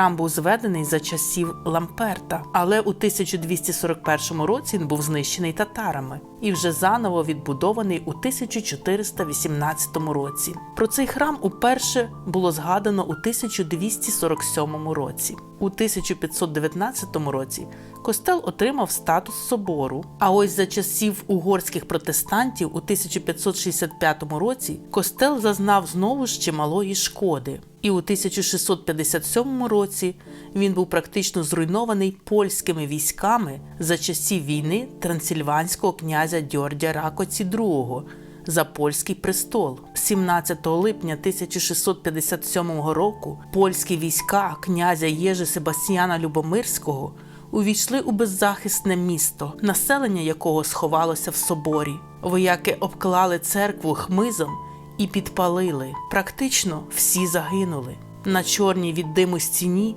Храм був зведений за часів Ламперта, але у 1241 році він був знищений татарами і вже заново відбудований у 1418 році. Про цей храм уперше було згадано у 1247 році. У 1519 році костел отримав статус собору. А ось за часів угорських протестантів у 1565 році костел зазнав знову ж чималої шкоди. І у 1657 році він був практично зруйнований польськими військами за часів війни трансильванського князя Дьордя Ракоці II за польський престол. 17 липня 1657 року польські війська князя Єжи Себастьяна Любомирського увійшли у беззахисне місто, населення якого сховалося в соборі. Вояки обклали церкву хмизом і підпалили. Практично всі загинули. На чорній від диму стіні